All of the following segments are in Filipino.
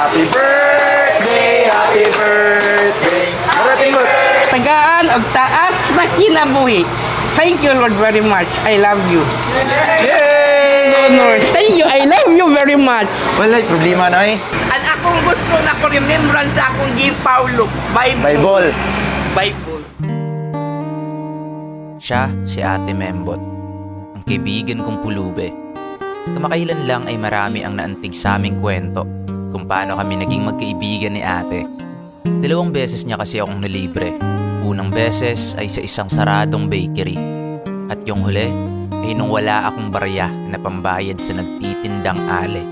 Happy birthday, happy birthday. Happy birthday. Tagaan og taas na kinabuhi. Thank you, Lord, very much. I love you. Yay! Honors. Thank you. I love you very much. Wala, problema na eh. At akong gusto na ko remembrance sa akong G. Paulo. Bible. Bible. Bible. Siya si Ate Membot, ang kaibigan kong pulube. Kamakailan lang ay marami ang naantig sa aming kwento paano kami naging magkaibigan ni ate. Dalawang beses niya kasi akong nalibre. Unang beses ay sa isang saradong bakery. At yung huli ay nung wala akong barya na pambayad sa nagtitindang ale.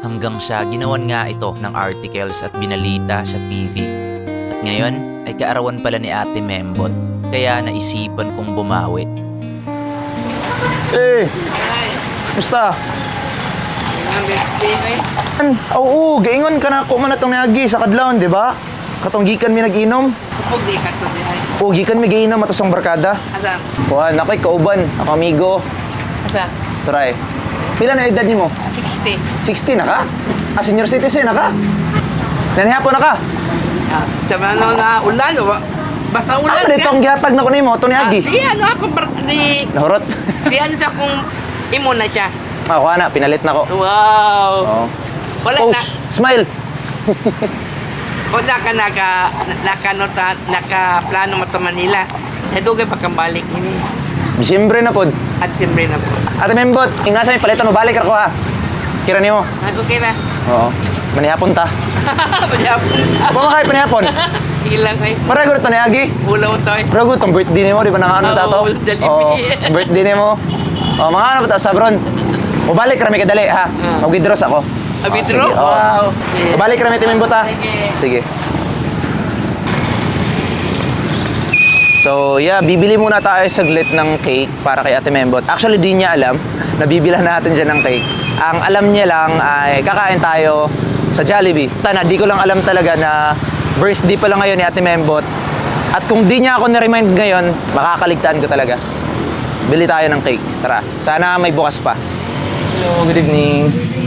Hanggang sa ginawan nga ito ng articles at binalita sa TV. At ngayon ay kaarawan pala ni Ate Membot kaya naisipan kong bumawi. Eh, musta? Ang Oo, gaingon ka na ako man atong niagi sa kadlawon, di ba? Katong gikan mi nag-inom. Huwag di ka to di ay. O, gikan mi giinom ato sang barkada. Asan? Kuhan, ako'y kauban, ako amigo. Asan? Try. Pila na edad nimo? 60. 60 na ka? Ah, senior citizen na ka? Nanihapon na ka? Ah, Sabi na ulan. wa- Basta ulan Ano itong gihatag na ko nimo, ito ni Ah, Agi? Di ano ako. bar- Di, Nahurot? di ano sa akong imo na siya. ah, kuha na, pinalit na ko. Wow. Oo. Wala na. Pose, smile. Wala ka naka, naka, naka, naka plano mo to Manila. Eh, dugay pa kang balik ini. Disyembre na pod. At siyempre na po. Ate Membot, ingasa mi palitan mo balik ako ha. Kira nimo. Ah, okay na. Oo. Manihapon ta. Magyapon. Apa makay panihapon? Ilang ay. Para gud ni Agi. Ulaw to eh. Pero gud tong birthday nimo, di ba nang ano ta to? Oo, birthday nimo. Oh, mga ano ba ta sabron? O balik kami kadali ha. Ah. Mag-withdraws ako. Ah, Oh, withdraw? sige, oo. Wow. O balik Ate Membot ha. Sige. Sige. So, yeah, bibili muna tayo saglit ng cake para kay Ate Membot. Actually, di niya alam na bibilan natin dyan ng cake. Ang alam niya lang ay kakain tayo sa Jollibee. Tana, di ko lang alam talaga na birthday pala ngayon ni Ate Membot. At kung di niya ako na-remind ngayon, makakaligtaan ko talaga. Bili tayo ng cake. Tara, sana may bukas pa. Hello, good evening.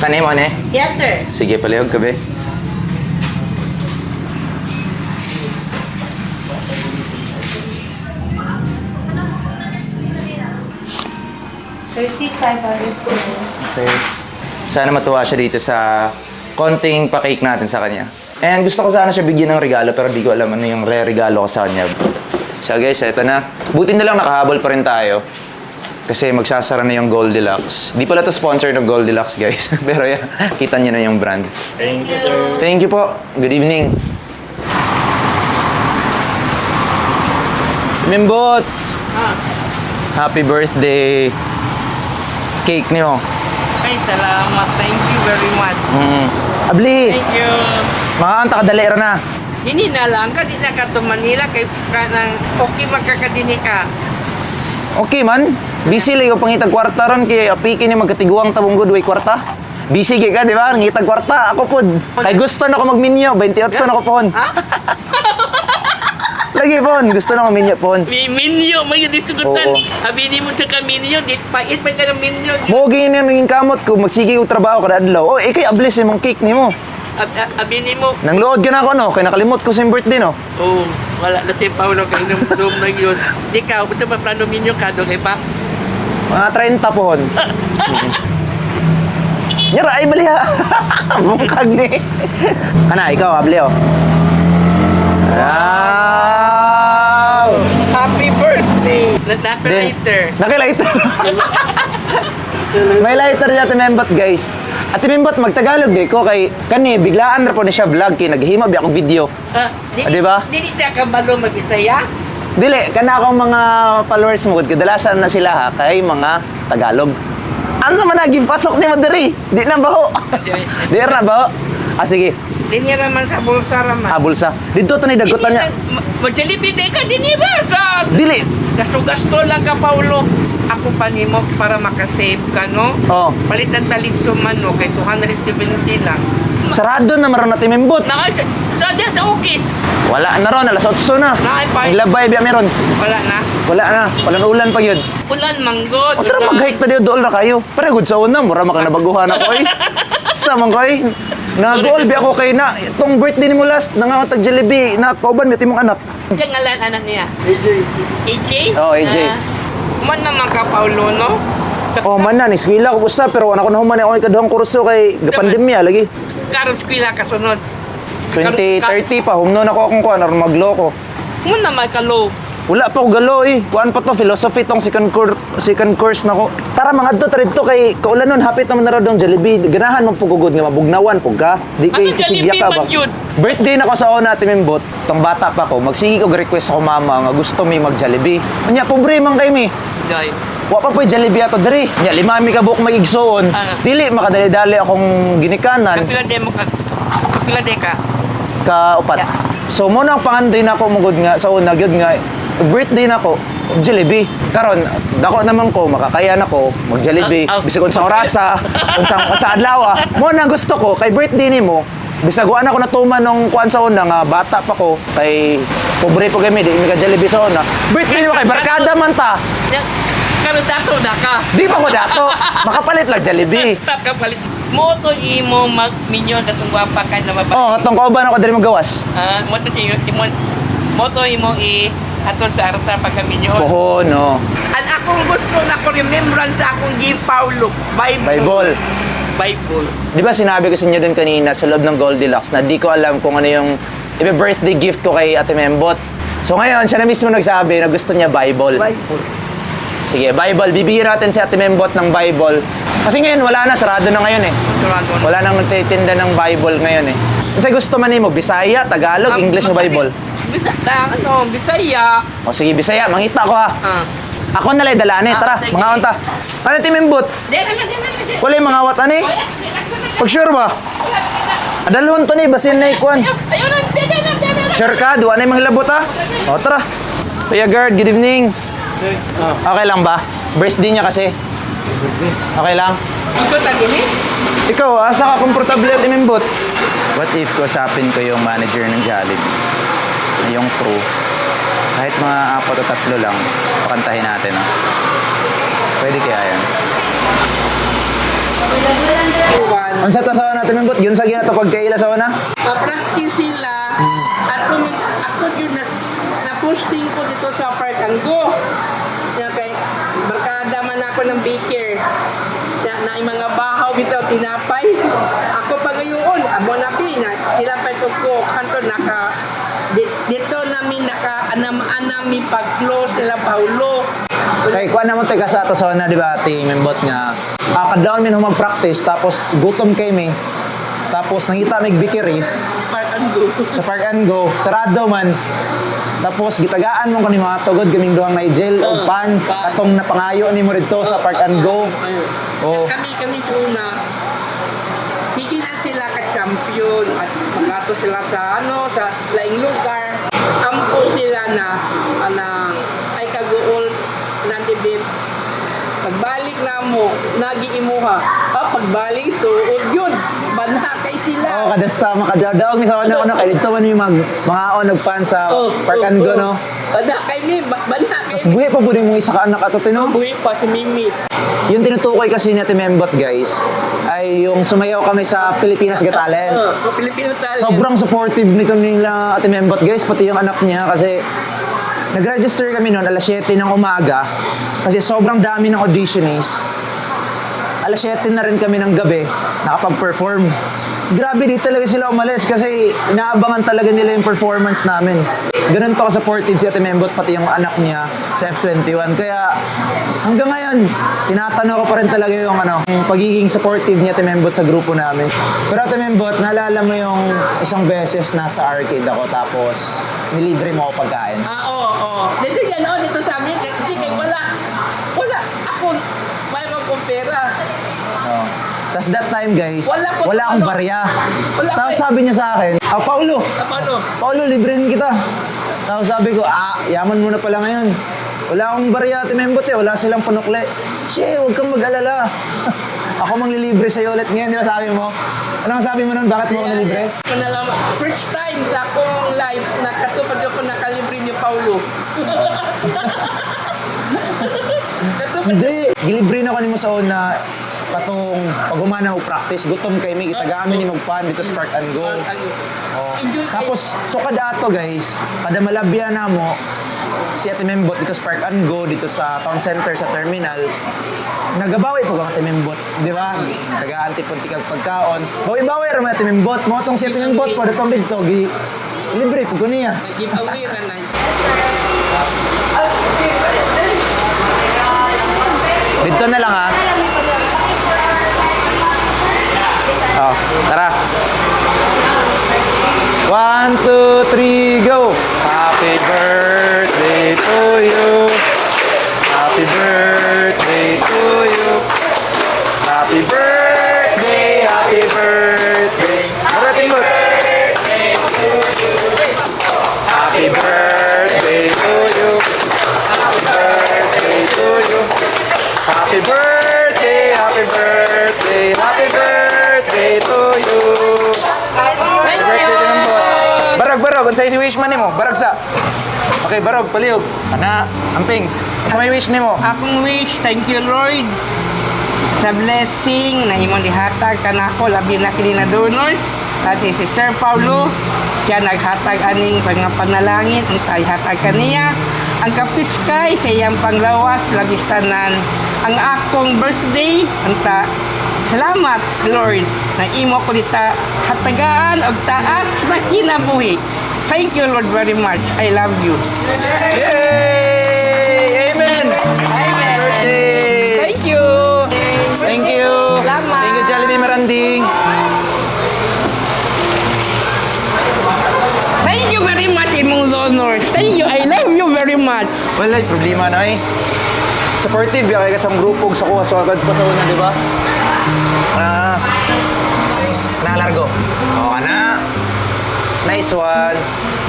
Kanay mo, ne? Yes, sir. Sige, palihog ka, be. Receipt 500, sir. Okay. Sana matuwa siya dito sa konting pa-cake natin sa kanya. And gusto ko sana siya bigyan ng regalo pero di ko alam ano yung re-regalo ko sa kanya. So guys, eto na. Buti na lang nakahabol pa rin tayo. Kasi magsasara na yung Goldilocks. Di pala to sponsor ng Goldilocks, guys. pero yeah, kita niyo na yung brand. Thank you, sir. Thank you po. Good evening. Mimbot! Ah, Happy birthday! Cake niyo. ay, salamat. Thank you very much. Mm. Abli! Thank you. Mga anta kadalera na. Dini na lang ka, di na ka to Manila, kay ka nang okay magkakadini ka. Okay man. Busy yung pangitag kwarta ron kay apiki ni magkatiguang tabong good way kwarta. Busy gay ka, di ba? Ngitag kwarta. Ako pod. Kay gusto na ko magminyo. 28 na ko pohon. Lagi pohon. Gusto na ko minyo pohon. May minyo, may diskutan. Oo. Abini mo sa ka minyo, di pait pa ka ng minyo. Mo gini na naging kamot ko. Magsige ko trabaho kada adlaw. Oh, ikay ablis yung mong cake nimo. Ab, ab- abini mo, Nang load ka na ako no. Kay nakalimot ko sa iyong birthday no. oh, wala na si Paolo kay nung room na yun. Di ka, gusto pa plano minyo ka, doon pa. Mga 30 pohon. Nyara ay bali ha. Bungkag ni. Kana ikaw abli oh. Wow! Happy birthday! Then, later. Naki-lighter. May lighter niya Ate Membot, guys. Ate Membot, magtagalog di ko kay kani biglaan ra po ni siya vlog kay naghimo bi akong video. Ah, di, Ah, di ba? Dili siya kabalo mag-isaya. Dili, kana akong mga followers mo, kadalasan na sila ha, kay mga Tagalog. Ano naman naging pasok ni mo diri? Di na baho. Di na baho. Ah, sige. Di niya naman sa bulsa raman. Ah, bulsa. Dito to ni dagutan niya. Magjalibid ka, di niya ba? Sa Dili. gasto-gasto lang ka, Paulo. Ako pa ni mo para makasave ka, no? Oh, Palitan talig suman, no? Kay 270 lang. sarado na maron natin membot. Naka, Sa diyan sa Ukis. Wala na ron, alas 8 na. Naay pa. Naglabay biya meron. Wala na. Wala na, walang ulan pa yun. Ulan manggod. O tara mag-hike na diyo, dool na kayo. Pero good sa una, mura maka nabaguhan ako eh. Sa man koy. Nag-goal bi ako kay na itong birthday ni mo last nangangatag Jollibee na kauban mi timong anak. Diyan ngalan anak niya. AJ. AJ? Oo, AJ. Ah, man naman ka, Paulo, no? Oh man na, niskwila ko usa pero wala ko na human ako ikaduhang kurso kay pandemya lagi. Karon skwila kasunod. 2030 pa, humno na ko akong kuan aron magloko. Mo ka low. Wala pa ko galo eh. Kuan pa to, philosophy tong second course, second course na ko. Tara mga adto tarid to kay kaulan nun hapit naman na dong Jollibee. Ganahan mo pugugod nga mabugnawan pug ka. Di kay Ano Jollibee ka ba? Birthday na ko sa una Ate Mimbot. Tong bata pa ko, magsigi ko request ako mama nga gusto mi mag Jollibee. Anya pobre man kay mi. Day. Wa pa po'y Jollibee ato diri. Nya lima mi ka buok magigsuon. Ah. Dili makadali-dali akong ginikanan Kapila de mo ka. Kapila de ka. Ka upat. So mo nang pangandoy na ako mugod nga sa una gyud nga birthday na ko Jollibee. Karon dako naman ko makakaya na ko mag Jollibee Ah, ah. bisag unsang orasa, unsang sa adlaw. Mo nang gusto ko kay birthday nimo bisag wa na ako natuman nung kuan sa una nga bata pa ko kay pobre po kami di mi ka Jollibee sa una. Birthday nimo kay barkada man ta. Karon dato da ka. Di pa ko dato. Makapalit lang Jollibee. Tap ka palit. Mo to imo mag minyo katong gwapa ka na mababa. Oh, atong kauban ako diri magawas. Ah, mo to imo imo mo to imo i hatod sa arta pagka minyo. Poho no. Ang akong gusto na ko remembrance sa akong game Paulo. Bible. Bible. Bible. Di ba sinabi ko sa inyo din kanina sa loob ng Goldilocks na di ko alam kung ano yung ibe-birthday gift ko kay Ate Membot. So ngayon, siya na mismo nagsabi na gusto niya Bible. Bible. Sige, Bible. Bibigyan natin si Ate Membot ng Bible. Kasi ngayon, wala na. Sarado na ngayon eh. Toronto. Wala nang nagtitinda ng Bible ngayon eh. Kasi gusto man mo, Bisaya, Tagalog, English mo Bible. Bisa, ta, ano, Bisaya. O sige, Bisaya, mangita ko ha. Ah. Ako na lang dalani, Ah, tara, mga unta. Ano Ate Membot? Wala yung mga watan eh. Pag sure ba? Adalhon to ni, basin na ikuan. Sure ka? Duwa na yung mga labot ha? O tara. Kuya Gerd, good evening. Okay lang ba? Birthday niya kasi. Okay lang? Ikaw tagini? Ikaw, asa ka komportable at imimbot? What if kusapin ko yung manager ng Jollibee? Yung crew. Kahit mga apat o tatlo lang, pakantahin natin ha. Pwede kaya yan. Iwan. Ang sa tasawa natin imimbot, yun sa gina pagkaila sa una? Pa-practice sila. At kung is, ako yun na, na-posting ko dito sa Park and Go. Na kay, barkada man ako ng baker. Na, na mga bahaw bitaw tinapay. Ako pa ngayon, abo na na sila pa ito ko, kanto naka, di, dito namin naka anam-anami pag-close nila Paulo. Kay kuan naman tayo sa ato sa una, di ba, ati membot nga. Ah, kadlawan min humang practice, tapos gutom kay mi. Tapos nangita mig Park and Go. sa Park and Go, sarado man. Tapos gitagaan mo kani mga tugod kaming duhang Nigel o Oh, pan pan. atong napangayo ni mo dito sa Park and Go. Ayun. Oh. Kami, kami una, sige na sila ka-champion at magato sila sa ano, sa laing lugar. Ampo sila na, na ay kaguol na tibib. Pagbalik na mo, nagiimuha. Ah, pagbalik, tuod yun. Banakay sila. Oh, kadasta makadadaog mi sa una ano kay dito man yung mag mga on nagpan sa Oh, Park oh, and Go oh. no. Banakay ni, banakay Mas buhi pa pud mo isa ka anak ato tino. Buhay pa si Mimi. Yung tinutukoy kasi ni Ate Membot guys ay yung sumayaw kami sa Pilipinas Got Talent. Oh, Pilipino talent. Sobrang supportive nito nila Ate Membot guys, pati yung anak niya kasi nag-register kami noon alas 7 ng umaga kasi sobrang dami ng auditionees. Alas 7 na rin kami ng gabi nakapag-perform. Grabe, di talaga sila umalis kasi inaabangan talaga nila yung performance namin. Ganun to ka-supportive si Ate Membot pati yung anak niya sa F21. Kaya hanggang ngayon, tinatanaw ko pa rin talaga yung ano, yung pagiging supportive ni Ate Membot sa grupo namin. Pero Ate Membot, naalala mo yung isang beses nasa arcade ako tapos nilibre mo ako pagkain. Ah, oo, oo. Dito yan, oh, dito sa amin. Kasi kay wala. Wala. Ako, mayroon kong pera. Oh. Tapos that time guys, Wala ko- wala akong ano? barya. Wala Tapos ko- sabi niya sa akin, ah Paulo, Ah, paano? Paulo, librehin kita. Tapos sabi ko, ah, yaman mo na pala ngayon. Wala akong barya, Ate Membot eh. Wala silang panukle. Che, huwag kang mag-alala. ako manglilibre sa'yo ulit ngayon, di ba sabi mo? Ano ang sabi mo nun? Bakit mo ako nalibre? First time sa akong life, nakatupad ako nakalibre ni Paulo. Hindi. Gilibre na ko ni mo sa una patong pag umana mo practice, gutom kay may itagamin ni magpan dito sa Park and Go. Oh. Tapos, so kada ato guys, kada malabya na mo, si Ate Membot dito sa Park and Go, dito sa Town Center, sa terminal, nagabawi po ang Ate Membot, di ba? Taga-antipunti kag pagkaon. Bawi-bawi rin Ate Membot. Mo tong si Ate Membot po, datong dito, gi, libre po ko niya. giveaway na nice. Dito na lang ha. Oh, tara. One, two, three, go! Happy birthday to you. Ang sa'yo si wish man mo. Barog sa. Okay, barog, paliog. Ana, amping. Sa may wish nimo. Akong wish, thank you Lord sa blessing na imong dihatag kanako labi na kini na donors at si Sister Paulo siya naghatag aning mga panalangin ang hatag kaniya ang kapiskay sa iyang panglawas labis tanan ang akong birthday anta salamat Lord na imo ko dita hatagaan og taas na kinabuhi thank you Lord very much I love you Yay! Amen! Amen. Birthday! thank you Thank you! Salamat. Thank you, Jollibee Maranding! Thank you very much, imong donors. Thank you. I love you very much. Wala, problema na eh. Supportive, ya kay kasang grupo sa kuha sa agad pa sa una, di ba? Ah. Nalargo. Oo ka na. Nice one.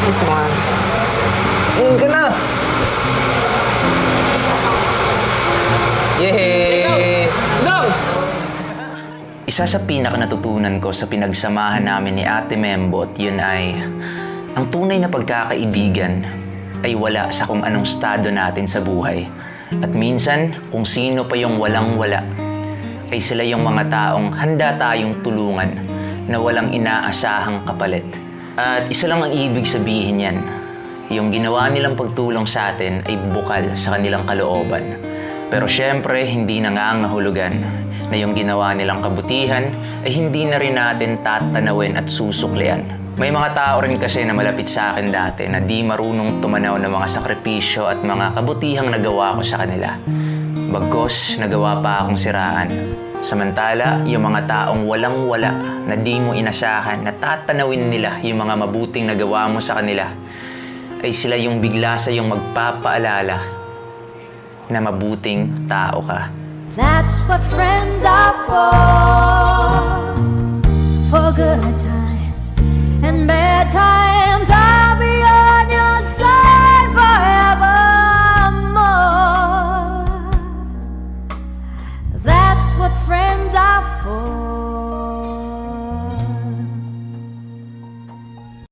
This one. Yun ka na. Yay! Go! Isa sa pinaka natutunan ko sa pinagsamahan namin ni Ate Membot, yun ay ang tunay na pagkakaibigan ay wala sa kung anong estado natin sa buhay. At minsan, kung sino pa yung walang-wala, ay sila yung mga taong handa tayong tulungan na walang inaasahang kapalit. At isa lang ang ibig sabihin yan, yung ginawa nilang pagtulong sa atin ay bukal sa kanilang kalooban. Pero syempre, hindi nangangahulugan na yung ginawa nilang kabutihan ay hindi na rin natin tatanawin at susuklian. May mga tao rin kasi na malapit sa akin dati na di marunong tumanaw ng mga sakripisyo at mga kabutihang nagawa ko sa kanila. Bagkos, nagawa pa akong siraan. Samantala, yung mga taong walang-wala na di mo inasahan na tatanawin nila yung mga mabuting nagawa mo sa kanila, ay sila yung bigla sa yung magpapaalala na mabuting tao ka. That's what friends are for. For good times and bad times. I'll be on your side. Oh.